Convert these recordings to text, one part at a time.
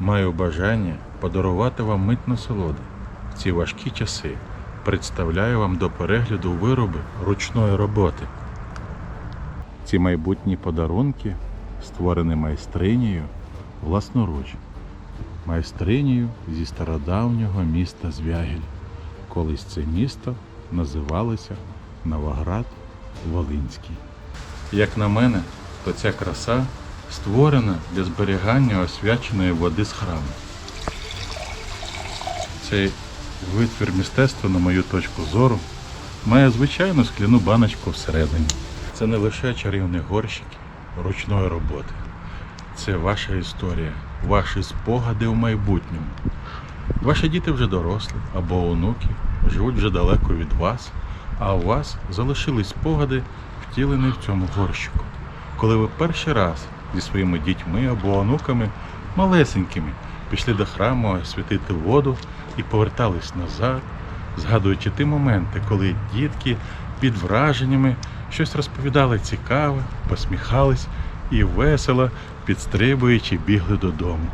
Маю бажання подарувати вам мить насолоди в ці важкі часи. Представляю вам до перегляду вироби ручної роботи. Ці майбутні подарунки створені майстринею власноруч, майстринею зі стародавнього міста Звягіль. Колись це місто називалося Новоград Волинський. Як на мене, то ця краса створена для зберігання освяченої води з храму. Цей витвір мистецтва, на мою точку зору, має звичайну скляну баночку всередині. Це не лише чарівні горщики ручної роботи. Це ваша історія, ваші спогади в майбутньому. Ваші діти вже дорослі або онуки, живуть вже далеко від вас, а у вас залишились спогади, втілені в цьому горщику. Коли ви перший раз зі своїми дітьми або онуками малесенькими пішли до храму освятити воду і повертались назад, згадуючи ті моменти, коли дітки під враженнями щось розповідали цікаве, посміхались і весело, підстрибуючи, бігли додому.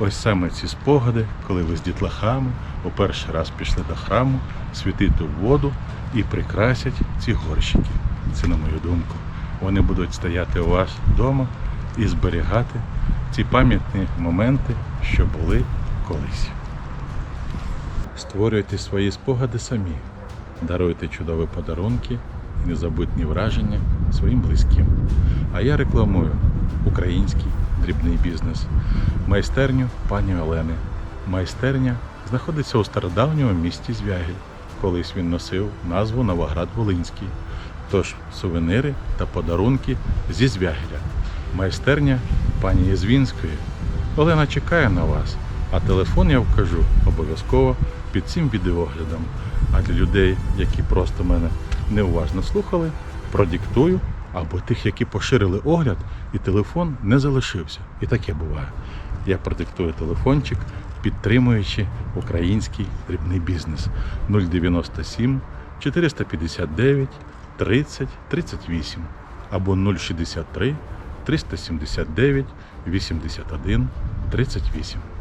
Ось саме ці спогади, коли ви з дітлахами у перший раз пішли до храму, святити воду і прикрасять ці горщики. Це на мою думку. Вони будуть стояти у вас вдома і зберігати ці пам'ятні моменти, що були колись. Створюйте свої спогади самі, даруйте чудові подарунки і незабутні враження своїм близьким. А я рекламую український дрібний бізнес, майстерню пані Олени. Майстерня знаходиться у стародавньому місті Звягіль. Колись він носив назву Новоград Волинський. Тож сувенири та подарунки зі Звягіля. Майстерня пані Єзвінської. Олена чекає на вас, а телефон я вкажу обов'язково під цим відеоглядом. А для людей, які просто мене неуважно слухали, продиктую або тих, які поширили огляд, і телефон не залишився. І таке буває. Я продиктую телефончик, підтримуючи український дрібний бізнес 097 459 30 38 або 063 379 81 38.